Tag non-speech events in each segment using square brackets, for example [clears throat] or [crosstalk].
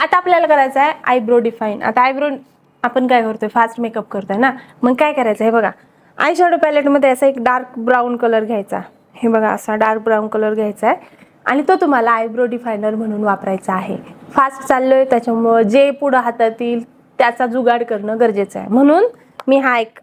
आता आपल्याला करायचं आहे आयब्रो डिफाईन. आता आयब्रो आपण काय करतोय? फास्ट मेकअप करतोय ना? मग काय करायचं हे बघा. आय शॅडो पॅलेटमध्ये असा एक डार्क ब्राऊन कलर घ्यायचा. हे बघा असा डार्क ब्राऊन कलर घ्यायचा आहे आणि तो तुम्हाला आयब्रो डिफायनर म्हणून वापरायचा आहे. फास्ट चाललोय त्याच्यामुळं जे पुढं हातात येईल त्याचा जुगाड करणं गरजेचं आहे. म्हणून मी हा एक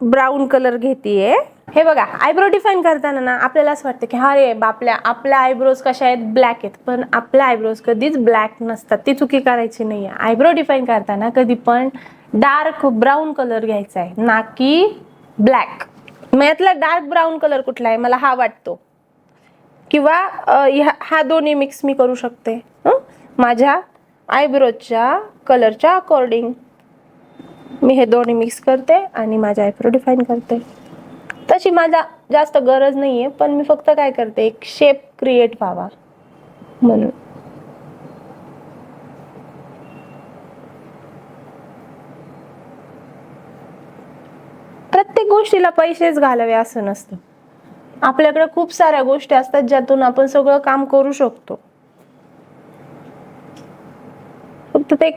ब्राऊन कलर घेतेय. हे बघा आयब्रो डिफाईन करताना ना आपल्याला असं वाटतं की हा रे आपल्या आपल्या आयब्रोज कशा आहेत? ब्लॅक आहेत. पण आपल्या आयब्रोज कधीच ब्लॅक नसतात. ती चुकी करायची नाही आहे आयब्रो डिफाईन करताना कधी पण डार्क ब्राऊन कलर घ्यायचा आहे. ना की ब्लॅक मग यातला डार्क ब्राऊन कलर कुठला आहे? मला हा वाटतो. किंवा ह्या- हा दोन्ही मिक्स मी करू शकते. माझ्या आयब्रोजच्या कलरच्या अकॉर्डिंग मी हे दोन्ही मिक्स करते आणि माझ्या आयब्रो डिफाईन करते. तशी माझा जास्त गरज नाही आहे पण मी फक्त काय करते एक शेप क्रिएट व्हावा म्हणून. प्रत्येक गोष्टीला पैसेच घालावे असं नसतं. आपल्याकडे खूप साऱ्या गोष्टी असतात ज्यातून आपण सगळं काम करू शकतो. फक्त ते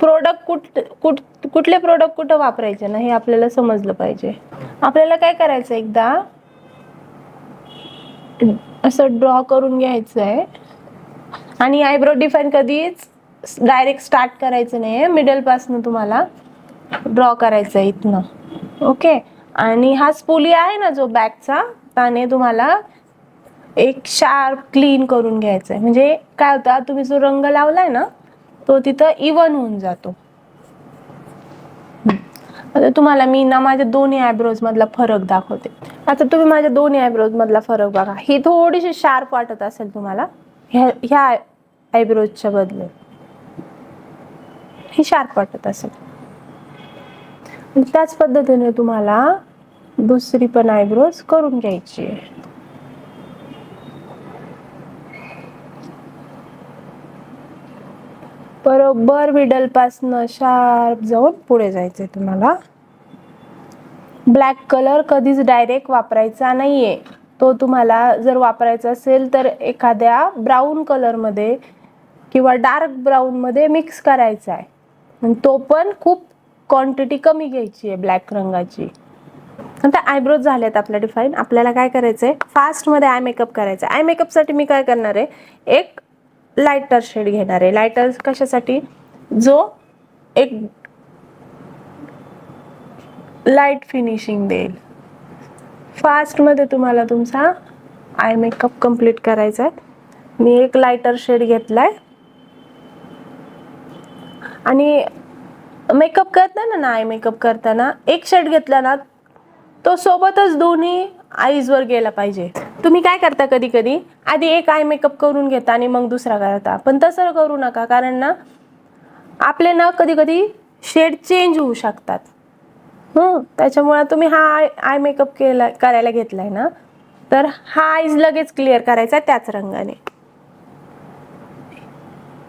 प्रोडक्ट कुठ कुठ कुठले प्रोडक्ट कुठं वापरायचे ना हे आपल्याला समजलं पाहिजे. आपल्याला काय करायचं एकदा? असं ड्रॉ करून घ्यायचं आहे आणि आयब्रो डिफाईन कधीच डायरेक्ट स्टार्ट करायचं नाही मिडल पासनं तुम्हाला ड्रॉ करायचं आहे इथनं. ओके आणि हा स्पुली आहे ना जो बॅकचा त्याने तुम्हाला एक शार्प क्लीन करून घ्यायचं आहे म्हणजे काय होतं तुम्ही जो रंग लावला आहे ना तो तिथं इवन होऊन जातो. आता तुम्हाला मी ना माझ्या दोन्ही आयब्रोज मधला फरक दाखवते. आता तुम्ही माझ्या दोन्ही आयब्रोज मधला फरक बघा. ही थोडीशी शार्प वाटत असेल तुम्हाला ह्या ह्या आयब्रोजच्या बदले. ही शार्प वाटत असेल. त्याच पद्धतीने तुम्हाला दुसरी पण आयब्रोज करून घ्यायची आहे. बरोबर मिडलपासनं शार्प जाऊन पुढे जायचंय तुम्हाला. ब्लॅक कलर कधीच डायरेक्ट वापरायचा नाहीये. तो तुम्हाला जर वापरायचा असेल तर एखाद्या ब्राऊन कलरमध्ये किंवा डार्क ब्राऊनमध्ये मिक्स करायचा आहे तो पण खूप क्वांटिटी कमी घ्यायची आहे ब्लॅक रंगाची. आता आयब्रोज झालेत आपल्या डिफाईन आपल्याला काय करायचं आहे फास्टमध्ये आय मेकअप करायचं आहे आय मेकअपसाठी मी काय करणार आहे? एक लायटर शेड घेणार आहे. लायटर कशासाठी? जो एक लाइट फिनिशिंग देईल. फास्टमध्ये तुम्हाला तुमचा आय मेकअप कंप्लीट करायचा आहे. मी एक लायटर शेड घेतलाय. आणि मेकअप करताना ना आय मेकअप करताना एक शेड घेतला ना तो सोबतच दोन्ही आईजवर गेला पाहिजे. तुम्ही काय करता कधी कधी? आधी एक आय मेकअप करून घेता आणि मग दुसरा करता. पण तसं करू नका कारण ना आपले ना कधी कधी शेड चेंज होऊ शकतात. हं त्याच्यामुळे तुम्ही हा आय आय मेकअप केला करायला घेतलाय ना तर हा आईज लगेच क्लिअर करायचा त्याच रंगाने.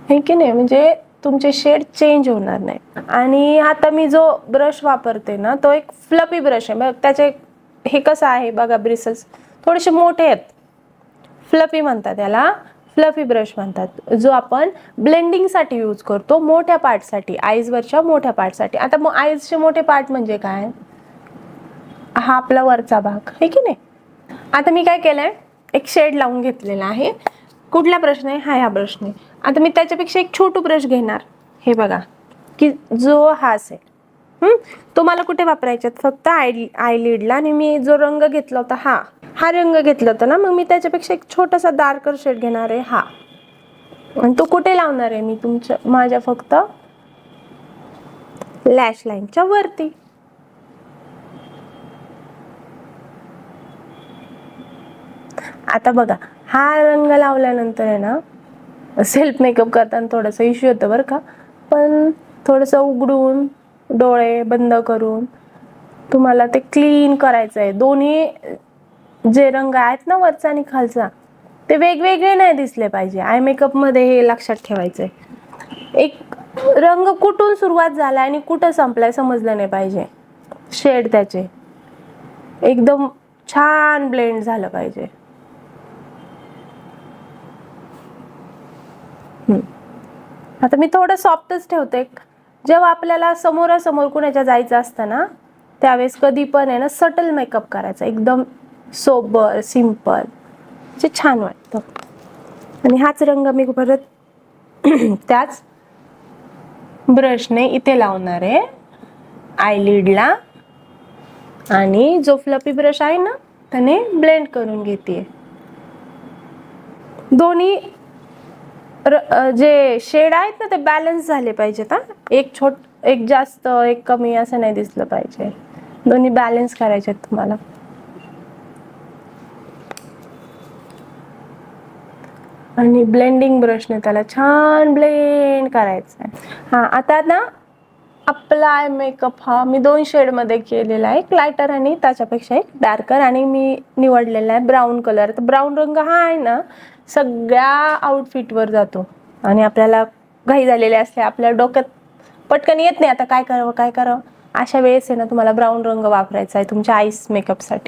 हे की नाही? म्हणजे तुमचे शेड चेंज होणार नाही. आणि आता मी जो ब्रश वापरते ना तो एक फ्लपी ब्रश आहे. मग त्याचे हे कसं आहे? बघा ब्रिसल्स थोडेसे मोठे आहेत. फ्लफी म्हणतात याला. फ्लफी ब्रश म्हणतात. जो आपण ब्लेंडिंगसाठी यूज करतो मोठ्या पार्टसाठी आईजवरच्या मोठ्या पार्टसाठी आता मग आईजचे मोठे पार्ट म्हणजे काय? हा आपला वरचा भाग आहे की नाही? आता मी काय केलंय? एक शेड लावून घेतलेला आहे. कुठला प्रश्न आहे हा ह्या ब्रशने आता मी त्याच्यापेक्षा एक छोटू ब्रश घेणार. हे बघा. की जो हा असेल हम्म? कुठे वापरायच्यात? फक्त आय आयलिडला आणि मी जो रंग घेतला होता हा. हा रंग घेतला होता ना मग मी त्याच्यापेक्षा एक छोटासा डार्कर शेड घेणार आहे हा. आणि तो कुठे लावणार आहे मी तुमच्या माझ्या फक्त लॅश लाईनच्या वरती. आता बघा हा रंग लावल्यानंतर आहे ना सेल्फ मेकअप करताना थोडंसं इश्यू होतं बरं का. पण थोडंसं उघडून डोळे बंद करून तुम्हाला ते क्लीन करायचं आहे दोन्ही जे रंग आहेत ना वरचा आणि खालचा ते वेगवेगळे नाही दिसले पाहिजे. आय मेकअपमध्ये हे लक्षात ठेवायचं आहे एक रंग कुठून सुरुवात झाला आणि कुठं संपलाय समजलं नाही पाहिजे. शेड त्याचे. एकदम छान ब्लेंड झालं पाहिजे. आता मी थोडं सॉफ्टच ठेवते. जेव्हा आपल्याला समोरासमोर कुणाच्या जायचं असतं ना त्यावेळेस कधी पण आहे ना सटल मेकअप करायचा. एकदम सोबर सिंपल जे छान वाटतं. आणि हाच रंग मी परत [clears throat] त्याच ब्रशने इथे लावणार आहे. आयलिडला आणि जो फ्लपी ब्रश आहे ना त्याने ब्लेंड करून घेते. दोन्ही जे शेड आहेत ना ते बॅलन्स झाले पाहिजेत हा? एक छोट एक जास्त एक कमी असं नाही दिसलं पाहिजे. दोन्ही बॅलन्स करायचे आहेत तुम्हाला. आणि ब्लेंडिंग ब्रशने त्याला छान ब्लेंड करायचं आहे हां आता ना अप्लाय मेकअप हा मी दोन शेडमध्ये केलेला आहे. एक लायटर आणि त्याच्यापेक्षा एक डार्कर आणि मी निवडलेला आहे ब्राऊन कलर तर ब्राऊन रंग हा आहे ना सगळ्या आउटफिटवर जातो. आणि आपल्याला घाई झालेले असते आपल्या डोक्यात पटकन येत नाही आता काय करावं काय करावं? अशा वेळेस आहे ना तुम्हाला ब्राऊन रंग वापरायचा आहे तुमच्या आईस मेकअपसाठी